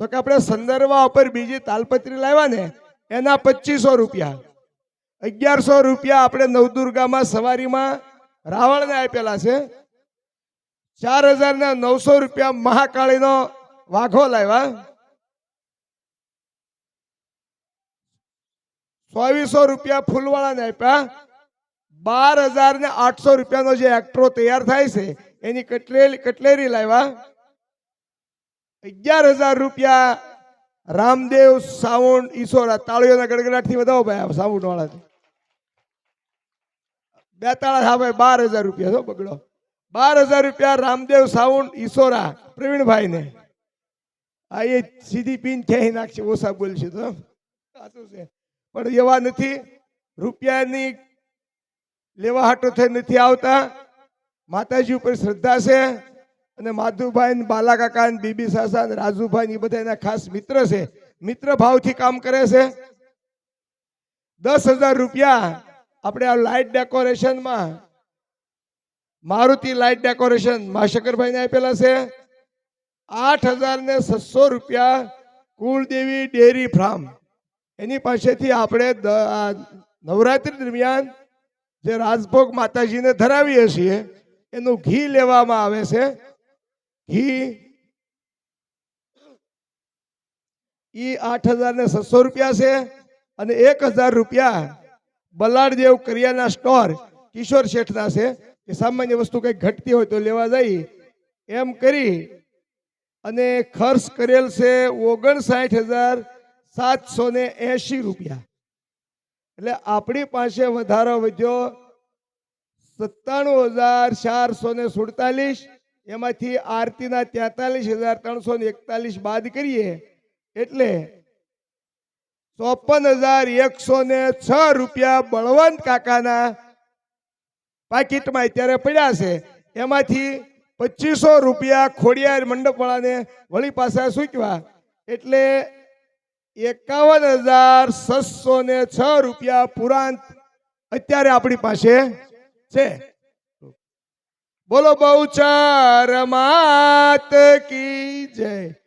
તો કે આપણે સંદર્ભા ઉપર બીજી તાલપત્રી લાવ્યા ને, એના પચીસો રૂપિયા. અગિયારસો રૂપિયા આપણે નવદુર્ગામાં સવારીમાં રાવણને આપેલા છે. ચાર હજાર ને નવસો રૂપિયા મહાકાળીનો વાઘો લાવ્યા. ચોવીસો રૂપિયા ફૂલવાળાને આપ્યા. બાર હજાર ને આઠસો રૂપિયાનો જે એક્ટ્રો તૈયાર થાય છે, એની કટલેરી કટલેરી લાવ્યા. અગિયાર હજાર રૂપિયા રામદેવ સાઉન્ડ ઈશોરા તાળીઓના ગડગડાટથી વધાવો ભાઈ સાઉન્ડ વાળાથી બે તાળા હા ભાઈ, બાર હજાર રૂપિયા છો બગડો. બાર હજાર રૂપિયા રામદેવ સાઉન્ડ ઈશોરા પ્રવીણભાઈને. આ એ સીધી પીન ક્યાંય નાખશે, ઓછા બોલશે તો સાચું છે. પણ એવા નથી. રૂપિયાની લેવા હાટો થઈ નથી આવતા. માતાજી ઉપર શ્રદ્ધા છે. અને માધુભાઈ ને બાલાકાકા બીબી સાસા ને રાજુભાઈ એ બધા એના ખાસ મિત્ર છે. મિત્ર ભાવથી કામ કરે છે. દસ હજાર રૂપિયા આપણે આ લાઇટ ડેકોરેશનમાં મારુતિ લાઇટ ડેકોરેશન માશંકરભાઈ ને આપેલા છે. આઠ હજાર ને છસો રૂપિયા કુળદેવી ડેરી ફાર્મ. એની પાસેથી આપણે નવરાત્રી દરમિયાન જે રાજભોગ માતાજીને ધરાવીએ છીએ, એનું ઘી લેવામાં આવે છે. ઘી એ આઠ હજાર ને છસો રૂપિયા છે અને એક હજાર રૂપિયા બલાડદેવ કરિયાના સ્ટોર કિશોર શેઠના છે. કે સામાન્ય વસ્તુ કંઈક ઘટતી હોય તો લેવા જઈ એમ કરી અને ખર્ચ કરેલ છે ઓગણસાઠ હજાર સાતસો ને એસી રૂપિયા. એટલે આપણી પાસે વધારો વધ્યો સત્તાણું હજાર ચારસો ને સુડતાલીસ એમાંથી આરતીના તેતાલીસ હજાર ત્રણસો ને એકતાલીસ બાદ કરીએ, એટલે ચોપન હજાર એકસો ને છ રૂપિયા બળવંત કાકાના પાકીટમાં અત્યારે પડ્યા છે. એમાંથી પચીસો રૂપિયા ખોડિયાર મંડપવાળાને વળી પાછા સૂચવા એટલે એકાવન હજાર છસો ને છ રૂપિયા પુરાંત અત્યારે આપણી પાસે છે. બોલો બહુ ચાર માત કી જય.